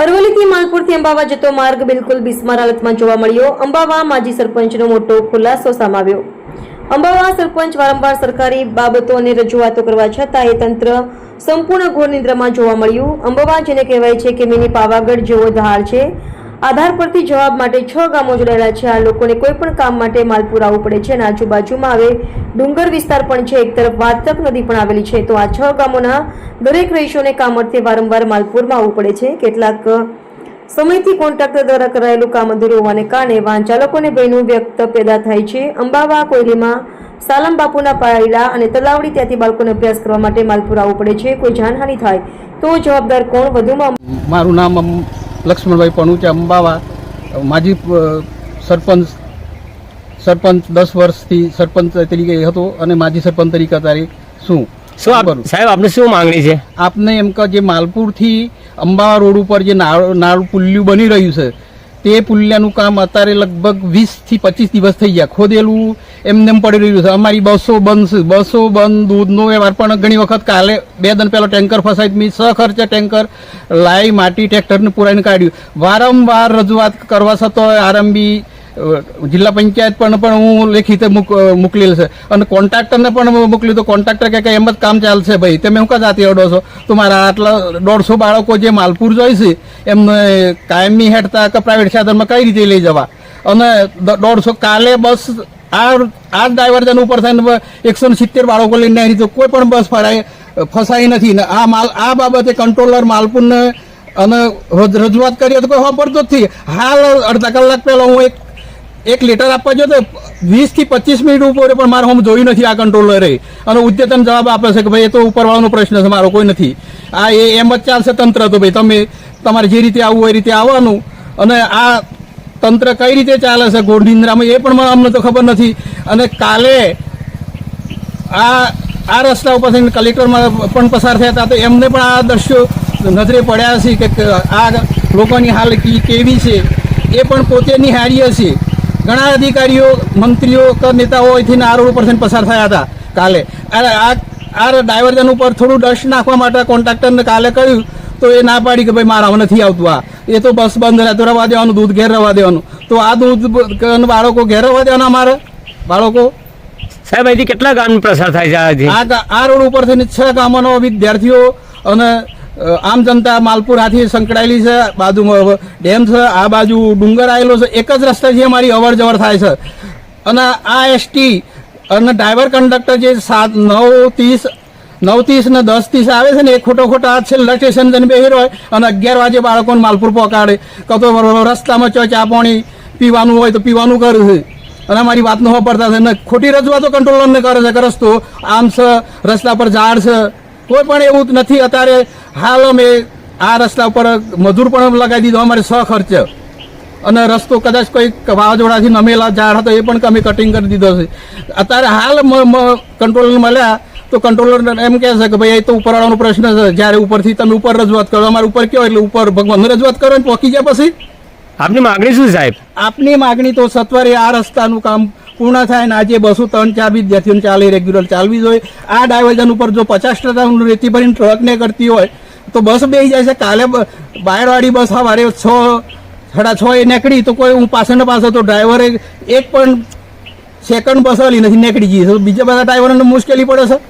અરવલ્લીથી માલપુરથી અંબાવા જતો માર્ગ બિલકુલ બિસ્માર હાલતમાં જોવા મળ્યો. અંબાવા માજી સરપંચનો મોટો ખુલાસો સામે આવ્યો. અંબાવા સરપંચ વારંવાર સરકારી બાબતો અને રજૂઆતો કરવા છતાં એ તંત્ર સંપૂર્ણ ઘોર નિંદ્રામાં જોવા મળ્યું. અંબાવા જેને કહેવાય છે કે મિની પાવાગઢ જેવો ધાર છે. આધાર પરથી જવાબ માટે છ ગામો જોડાયેલા છે. આ લોકોને કોઈ પણ કામ માટે માલપુર આવવું પડે છે અને આજુબાજુમાં આવે ડુંગર વિસ્તાર પણ છે. એક તરફ વાતક નદી પણ આવેલી છે. તો આ છ ગામોના દરેક રહીશોને કામ અર્થે વારંવાર માલપુરમાં આવવું પડે છે. કેટલાક સમયથી કોન્ટ્રાક્ટર દ્વારા કરાયેલું કામ અધૂરું હોવાને કારણે વાહન ચાલકોને ભયનું વ્યક્ત પેદા થાય છે. અંબાવા, કોયલીમાં, સાલમ બાપુના પાયલા અને તલાવડી ત્યાંથી બાળકોને અભ્યાસ કરવા માટે માલપુર આવવું પડે છે. કોઈ જાનહાનિ થાય તો જવાબદાર કોણ? વધુમાં મારું નામ લક્ષ્મણભાઈ પણુચા અંબાવા માજી સરપંચ સરપંચ દસ વર્ષથી સરપંચ તરીકે હતો અને માજી સરપંચ તરીકે અત્યારે શું શું આપ સાહેબ આપને શું માંગણી છે? આપને એમ કે જે માલપુરથી અંબાવા રોડ ઉપર જે નાળું પુલ્યું બની રહ્યું છે તે પુલ્યાનું કામ અત્યારે લગભગ વીસથી પચીસ દિવસ થઈ ગયા. ખોદેલું એમને પડી રહ્યું છે. અમારી બસો બંધ છે. બસો બંધ દૂધનો વ્યવહાર પણ ઘણી વખત કાલે બે દન પહેલાં ટેન્કર ફસાઈ મેં સ ખર્ચે ટેન્કર લાઈ માટી ટ્રેક્ટરને પુરાઈને કાઢ્યું. વારંવાર રજૂઆત કરવા છતાં આરંભી જિલ્લા પંચાયત પણ પણ હું લેખિત મોકલેલ છે. અને કોન્ટ્રાક્ટરને પણ મોકલ્યું તો કોન્ટ્રાક્ટર કે એમ જ કામ ચાલશે ભાઈ. તમે હું કા જાતી અડો છો? તો મારા આટલા દોઢસો બાળકો જે માલપુર જોઈ છે, એમને કાયમી હેઠતા કે પ્રાઇવેટ સાધનમાં કઈ રીતે લઈ જવા? અને દોઢસો કાલે બસ આ આ ડાયવર્જન ઉપર થઈને એકસો સિત્તેર બાળકો લઈને આવી તો કોઈ પણ બસ ફડાય ફસાઈ નથી. ને આ માલ આ બાબતે કંટ્રોલર માલપુરને અને રજ- રજૂઆત કરીએ તો કોઈ વાપરતો જ નથી. હાલ અડધા કલાક પહેલા હું એક એક લેટર આપવા જો તો વીસથી પચીસ મિનિટ ઉપર પણ મારે હું જોયું નથી આ કંટ્રોલરે અને ઉદ્યતન જવાબ આપે છે કે ભાઈ એ તો ઉપરવાળાનો પ્રશ્ન છે, મારો કોઈ નથી. આ એ એમ જ ચાલશે તંત્ર તો ભાઈ તમે તમારે જે રીતે આવવું એ રીતે આવવાનું. અને આ તંત્ર કઈ રીતે ચાલે છે? ગોંડિંદ્રામાં એ પણ અમને તો ખબર નથી. અને કાલે આ આ રસ્તા ઉપર થઈને કલેક્ટરમાં પણ પસાર થયા હતા, તો એમને પણ આ દ્રશ્યો નજરે પડ્યા છે કે આ લોકોની હાલ કેવી છે? એ પણ પોતે નિહાળીએ છે. ઘણા અધિકારીઓ, મંત્રીઓ કે નેતાઓ અહીંથી આ રોડ ઉપરથી પસાર થયા હતા કાલે. આ આ ડાયવર્જન ઉપર થોડું ડસ્ટ નાખવા માટે કોન્ટ્રાક્ટરને કાલે કહ્યું તો એ ના પાડી કે ભાઈ મારા નથી આવતું આ. એ તો બસ બંધ રહેતો રવા દેવાનું દૂધ ઘેર રવા દેવાનું. તો આ દૂધ બાળકો ઘેર રવા દેવાના અમારે? બાળકો? સાહેબ અહીંથી કેટલા ગામ પ્રસાર થાય છે આ આ રોડ ઉપર થઈને છ ગામોનો વિદ્યાર્થીઓ અને આમ જનતા માલપુર હાથી સંકળાયેલી છે. બાજુમાં ડેમ છે. આ બાજુ ડુંગર આવેલો છે. એક જ રસ્તાથી અમારી અવર જવર થાય છે. અને આ એસટી અને ડ્રાઈવર કંડક્ટર જે સાત નવ ત્રીસ નવ ત્રીસ ને દસ ત્રીસ આવે છે ને, એ ખોટો ખોટા છેલ્લા સ્ટેશન જઈને બેહી હોય અને અગિયાર વાગે બાળકોને માલપુર પહોંચાડે કતો રસ્તામાં ચો ચા પાણી પીવાનું હોય તો પીવાનું કરે છે. અને અમારી વાત નો વાપરતા છે ને, ખોટી રજૂઆતો કંટ્રોલરને કરે છે કે રસ્તો આમ છે, રસ્તા પર ઝાડ છે. કોઈ પણ એવું નથી, અત્યારે હાલ અમે આ રસ્તા ઉપર મજૂર પણ લગાવી દીધો, અમારે સ ખર્ચ. અને રસ્તો કદાચ કોઈ વાવાઝોડાથી નમેલા ઝાડ હતો, એ પણ અમે કટિંગ કરી દીધો છે. અત્યારે હાલ કંટ્રોલ મળ્યા તો કંટ્રોલર એમ કહે છે કે ભાઈ એ તો ઉપરવાળાનો પ્રશ્ન છે. જ્યારે ઉપરથી તમે ઉપર રજૂઆત કરો અમારે ઉપર કયો એટલે ઉપર ભગવાન રજૂઆત કરો ને પહોંચી જાય પછી? આપની માગણી શું સાહેબ? આપની માગણી તો સત્વરે આ રસ્તાનું કામ પૂર્ણ થાય ને આજે બસો ત્રણ ચાર વિદ્યાર્થીઓને ચાલે રેગ્યુલર ચાલવી જોઈએ. આ ડાયવર્ઝન ઉપર જો પચાસ ટકા રેતી ભરીને ટ્રકને કરતી હોય તો બસ બેસી જાય છે. કાલે બ- બાયરવાળી બસ સવારે છ સાડા છ એ નીકળી તો કોઈ હું પાછળ પાસે પાછળ તો ડ્રાઈવરે એક પણ સેકન્ડ બસ વાળી નથી નીકળી ગઈ. તો બીજા બધા ડ્રાઈવરોને મુશ્કેલી પડે છે.